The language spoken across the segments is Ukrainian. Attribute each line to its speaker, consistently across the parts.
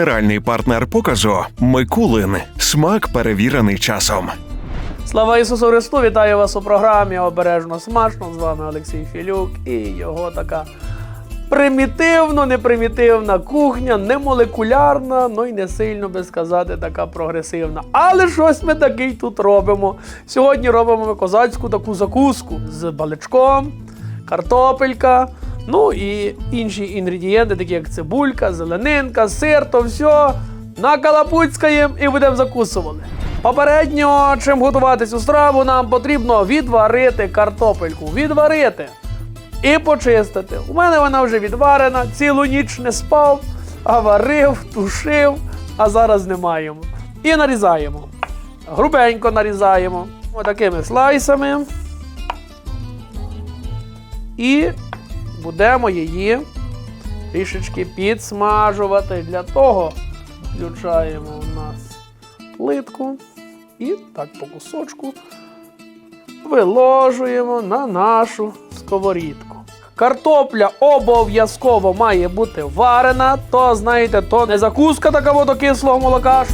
Speaker 1: Генеральний партнер показу Микулин. Смак перевірений часом.
Speaker 2: Слава Ісусу Христу! Вітаю вас у програмі Обережно смачно. З вами Олексій Філюк і його така примітивно, непримітивна кухня, не молекулярна, ну і не сильно би сказати, така прогресивна. Але щось ми такий тут робимо. Сьогодні робимо ми козацьку таку закуску з баличком, картопелька. Ну і інші інгредієнти, такі як цибулька, зеленинка, сир, то все накалапуцькаємо і будемо закусувати. Попередньо, чим готувати цю страву, нам потрібно відварити картопельку. Відварити і почистити. У мене вона вже відварена, цілу ніч не спав, а варив, тушив, а зараз не маємо. І нарізаємо. Грубенько нарізаємо. Отакими слайсами. І будемо її трішечки підсмажувати. Для того включаємо у нас плитку і так по кусочку виложуємо на нашу сковорідку. Картопля обов'язково має бути варена, то знаєте, то не закуска така до кислого молока.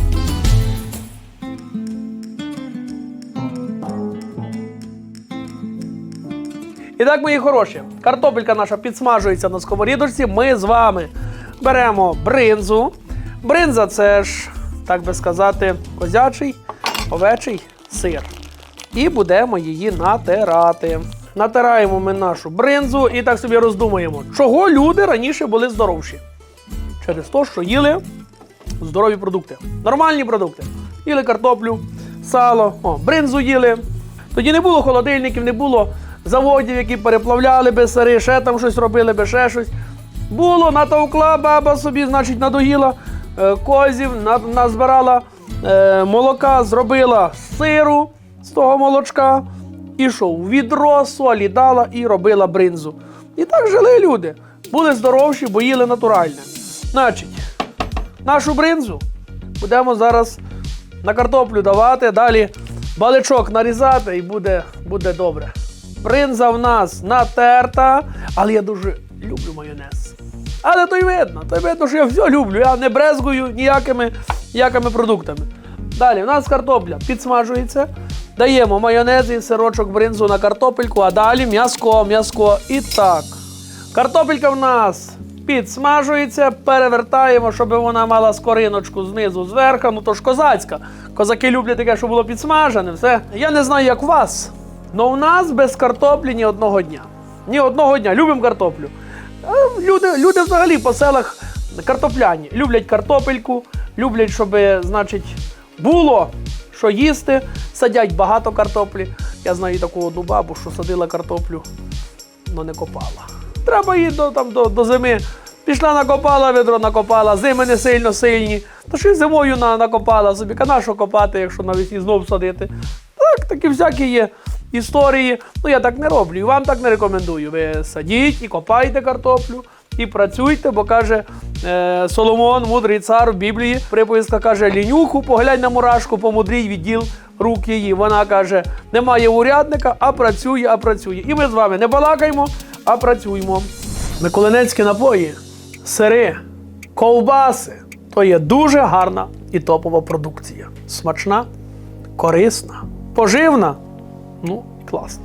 Speaker 2: І так, мої хороші, картопелька наша підсмажується на сковорідочці. Ми з вами беремо бринзу. Бринза це ж, так би сказати, козячий, овечий сир. І будемо її натирати. Натираємо ми нашу бринзу і так собі роздумуємо, чого люди раніше були здоровші. Через те, що їли здорові продукти. Нормальні продукти. Їли картоплю, сало, о, бринзу їли. Тоді не було холодильників, не було заводів, які переплавляли би сири, ще там щось робили би, ще щось. Було, натовкла баба собі, значить, надоїла е, козів, на- назбирала е, молока, зробила сиру з того молочка. І що, відро солі дала і робила бринзу. І так жили люди. Були здоровші, бо їли натуральне. Значить, нашу бринзу будемо зараз на картоплю давати, далі баличок нарізати і буде, буде добре. Бринза в нас натерта, але я дуже люблю майонез. Але то й видно, то й видно, що я все люблю. Я не брезгую ніякими, ніякими продуктами. Далі, в нас картопля підсмажується. Даємо майонез і сирочок бринзу на картопельку, а далі м'яско, м'яско. І так. Картопелька в нас підсмажується, перевертаємо, щоб вона мала скориночку знизу, зверху. Ну то ж козацька. Козаки люблять таке, що було підсмажене. Все. Я не знаю, як у вас, але у нас без картоплі ні одного дня. Ні одного дня. Любимо картоплю. Люди, люди взагалі по селах картопляні. Люблять картопельку, люблять, щоб, значить, було що їсти. Садять багато картоплі. Я знаю таку одну бабу, що садила картоплю, але не копала. Треба їй до, там, до, до зими. Пішла, накопала ведро, накопала, зими не сильно сильні. То що й зимою на, накопала собі, кана що копати, якщо навесні знов садити. Так, такі всякі є історії. Ну я так не роблю. І вам так не рекомендую. Ви садіть і копайте картоплю, і працюйте, бо каже е, Соломон, мудрий цар в Біблії. Приповістка каже: лінюху, поглянь на мурашку, помудрій відділ рук її. Вона каже: немає урядника, а працює, а працює. І ми з вами не балакаємо, а працюємо. Миколинецькі напої, сири, ковбаси то є дуже гарна і топова продукція. Смачна, корисна, поживна. Ну, класно.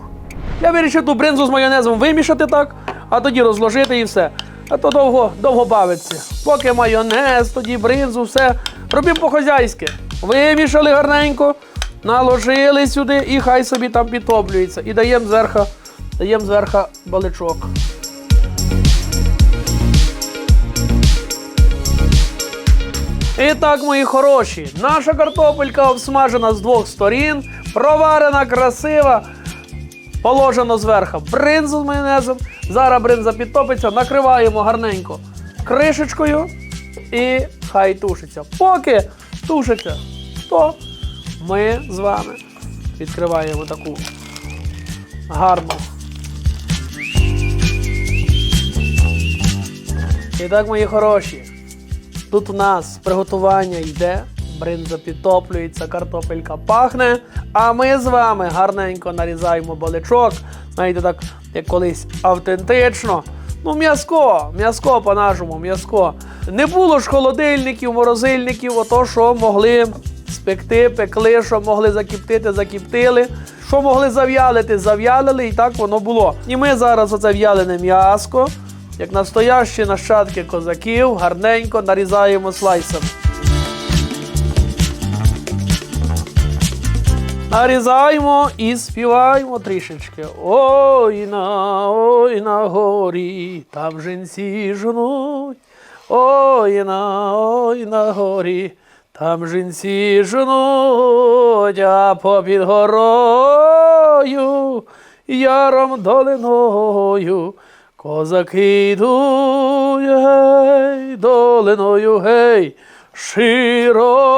Speaker 2: Я вирішив ту бринзу з майонезом вимішати так, а тоді розложити і все. А то довго, довго бавиться. Поки майонез, тоді бринзу, все. Робимо по-хозяйськи. Вимішали гарненько, наложили сюди і хай собі там підтоплюється. І даємо зверху, даємо зверху баличок. І так, мої хороші, наша картопелька обсмажена з двох сторін, проварена, красива. Положено зверху бринзу з майонезом. Зараз бринза підтопиться, накриваємо гарненько кришечкою і хай тушиться. Поки тушиться, то ми з вами відкриваємо таку гарну. І так, мої хороші, Тут у нас приготування йде, бринза підтоплюється, картопелька пахне. А ми з вами гарненько нарізаємо баличок. Знаєте, так, як колись автентично. Ну, м'язко, м'язко по-нашому, м'язко. Не було ж холодильників, морозильників, ото що могли спекти, пекли, що могли закіптити, закіптили. Що могли зав'ялити, зав'ялили, і так воно було. І ми зараз оце в'ялене м'яско, як настоящі нащадки козаків, гарненько нарізаємо слайсами. Нарізаємо і співаємо трішечки. Ой на, ой на горі, там жінці жнуть. Ой на, ой на горі, там жінці жнуть, а попід горою, яром долиною, козаки йдуть, гей, долиною, гей, широкою.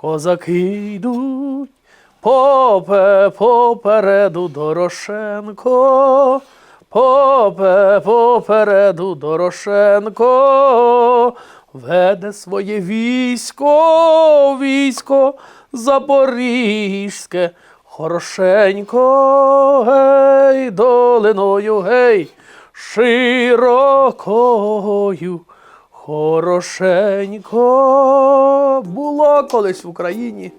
Speaker 2: Козаки йдуть, попе попереду Дорошенко, попе попереду Дорошенко, веде своє військо, військо Запорізьке, хорошенько, гей, долиною, гей, широкою. Хорошенько було колись в Україні.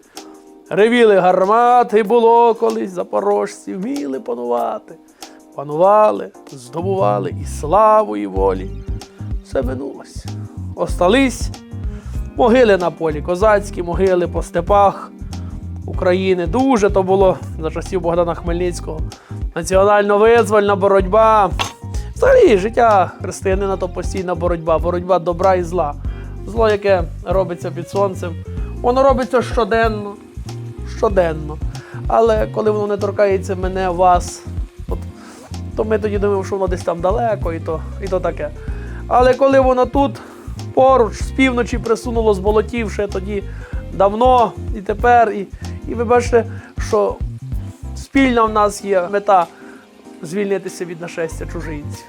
Speaker 2: Ревіли гармати, було колись запорожці, вміли панувати. Панували, здобували і славу, і волі. Все минулось. Остались могили на полі, козацькі могили по степах України. Дуже то було за часів Богдана Хмельницького. Національно-визвольна боротьба. Взагалі, життя християнина то постійна боротьба, боротьба добра і зла. Зло, яке робиться під сонцем, воно робиться щоденно, щоденно. Але коли воно не торкається мене, вас, от, то ми тоді думаємо, що воно десь там далеко, і то, і то таке. Але коли воно тут поруч, з півночі присунуло з болотів, ще тоді давно і тепер, і, і ви бачите, що спільна в нас є мета звільнитися від нашестя чужинців.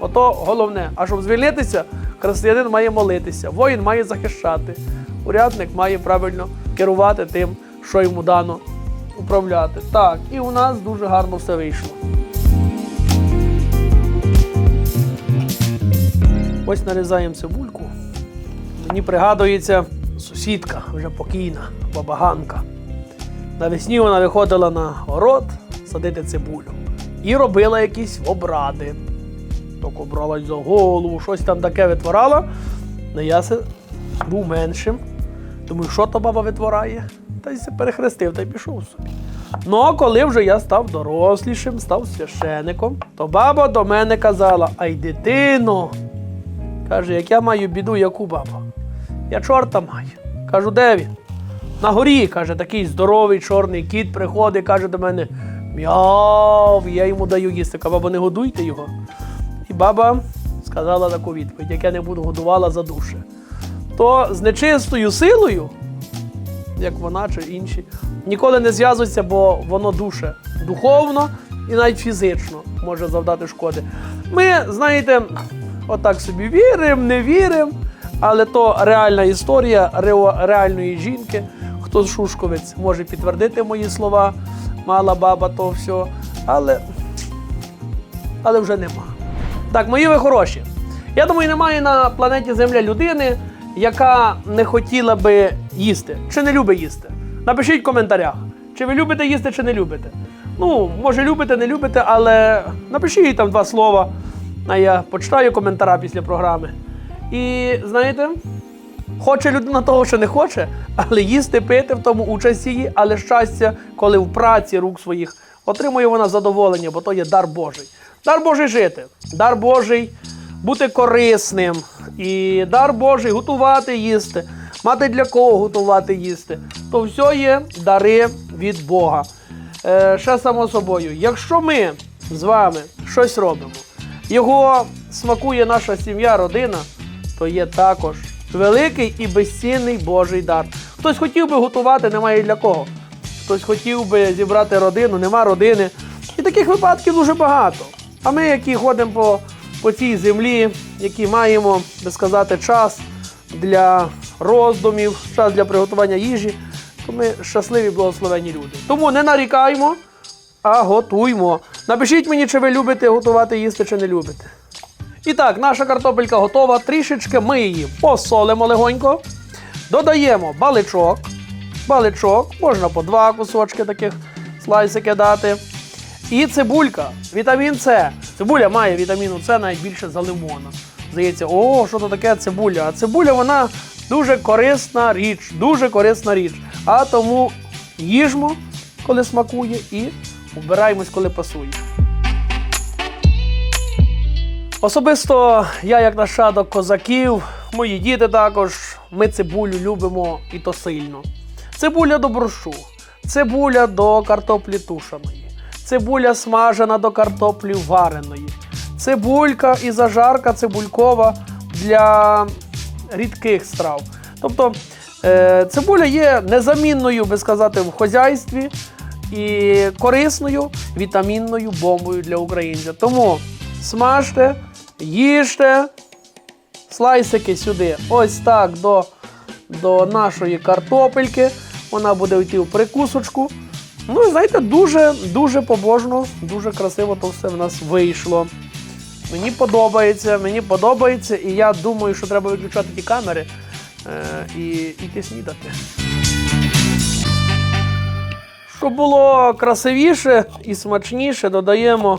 Speaker 2: Ото головне. А щоб звільнитися, християнин має молитися, воїн має захищати, урядник має правильно керувати тим, що йому дано управляти. Так, і у нас дуже гарно все вийшло. Ось нарізаємо цибульку. Мені пригадується сусідка, вже покійна, баба Ганка. Навесні вона виходила на город садити цибулю і робила якісь обради. Тільки бралась за голову, щось там таке витворала. Ну я був меншим. Думаю, що то баба витворяє? Та й перехрестив та й пішов собі. Ну, а коли вже я став дорослішим, став священиком, то баба до мене казала: Ай, дитино, каже, як я маю біду, яку баба? Я чорта маю. Кажу, де він? На горі, каже, такий здоровий чорний кіт приходить, каже до мене: Мяв, я йому даю їсти. Кажу, баба, не годуйте його. І баба сказала таку відповідь, як я не буду годувала за душе. То з нечистою силою, як вона чи інші, ніколи не зв'язується, бо воно душе духовно і навіть фізично може завдати шкоди. Ми, знаєте, отак собі віримо, не віримо, але то реальна історія реальної жінки. Хто з Шушковець може підтвердити мої слова, мала баба то все, але, але вже нема. Так, мої ви хороші. Я думаю, немає на планеті Земля людини, яка не хотіла би їсти чи не любить їсти. Напишіть в коментарях, чи ви любите їсти, чи не любите. Ну, може, любите, не любите, але напишіть там два слова, а я почитаю коментара після програми. І знаєте, Хоче людина того, що не хоче, але їсти, пити в тому участь її, але щастя, коли в праці рук своїх отримує вона задоволення, бо то є дар Божий. Дар Божий жити, дар Божий бути корисним, і дар Божий готувати їсти, мати для кого готувати їсти. То все є дари від Бога. Е, ще само собою, якщо ми з вами щось робимо, його смакує наша сім'я, родина, то є також великий і безцінний Божий дар. Хтось хотів би готувати, немає для кого. Хтось хотів би зібрати родину, нема родини. І таких випадків дуже багато. А ми, які ходимо по, по цій землі, які маємо, би сказати, час для роздумів, час для приготування їжі, то ми щасливі, благословені люди. Тому не нарікаємо, а готуймо. Напишіть мені, чи ви любите готувати їсти, чи не любите. І так, наша картопелька готова. Трішечки ми її посолимо легонько. Додаємо баличок. Баличок, можна по два кусочки таких слайсики дати. І цибулька, вітамін С. Цибуля має вітаміну С навіть більше за лимона. Здається, о, що то таке цибуля? А цибуля вона дуже корисна річ, дуже корисна річ. А тому їжмо, коли смакує, і вбираємось, коли пасує. Особисто я, як нащадок козаків, мої діти також, ми цибулю любимо і то сильно. Цибуля до борщу, цибуля до картоплі тушеної, цибуля смажена до картоплі вареної, цибулька і зажарка цибулькова для рідких страв. Тобто е, цибуля є незамінною, би сказати, в хозяйстві і корисною вітамінною бомбою для українця. Тому смажте, їжте, слайсики сюди. Ось так до, до нашої картопельки. Вона буде йти в прикусочку. Ну і знаєте, дуже дуже побожно, дуже красиво то все в нас вийшло. Мені подобається, мені подобається, і я думаю, що треба виключати ті камери е, і йти снідати. Щоб було красивіше і смачніше, додаємо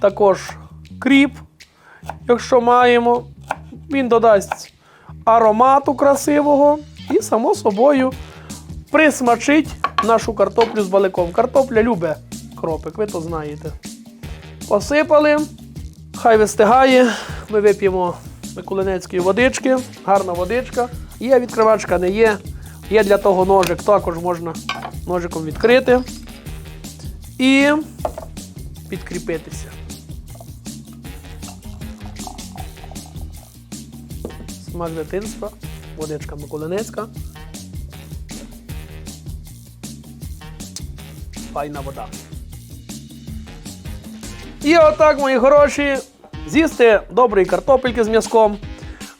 Speaker 2: також кріп, якщо маємо. Він додасть аромату красивого і, само собою, присмачить нашу картоплю з баликом. Картопля любить кропик, ви то знаєте. Посипали, хай вистигає. Ми вип'ємо миколинецької водички, гарна водичка. Є відкривачка, не є. Є для того ножик, також можна ножиком відкрити і підкріпитися. Смак водичка Миколинецька. Файна вода. І отак, мої хороші, з'їсти доброї картопельки з м'язком,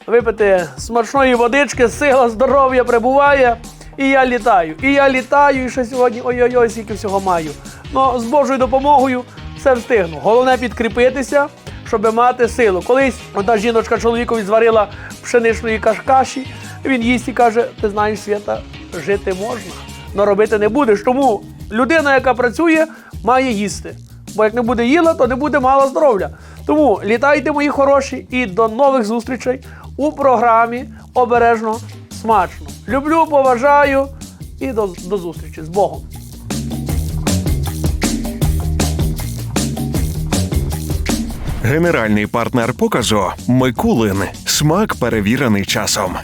Speaker 2: випити смачної водички, сила, здоров'я прибуває. І я літаю. І я літаю, і ще сьогодні ой-ой-ой, скільки всього маю. Ну, з Божою допомогою все встигну. Головне підкріпитися, щоб мати силу. Колись одна жіночка чоловікові зварила пшеничної каш- каші, він їсть і каже: ти знаєш, Свята, жити можна, але робити не будеш. Тому людина, яка працює, має їсти. Бо як не буде їла, то не буде мало здоров'я. Тому літайте, мої хороші, і до нових зустрічей у програмі обережно смачно. Люблю, поважаю і до, до зустрічі з Богом.
Speaker 1: Генеральний партнер показу Микулин. Смак перевірений часом.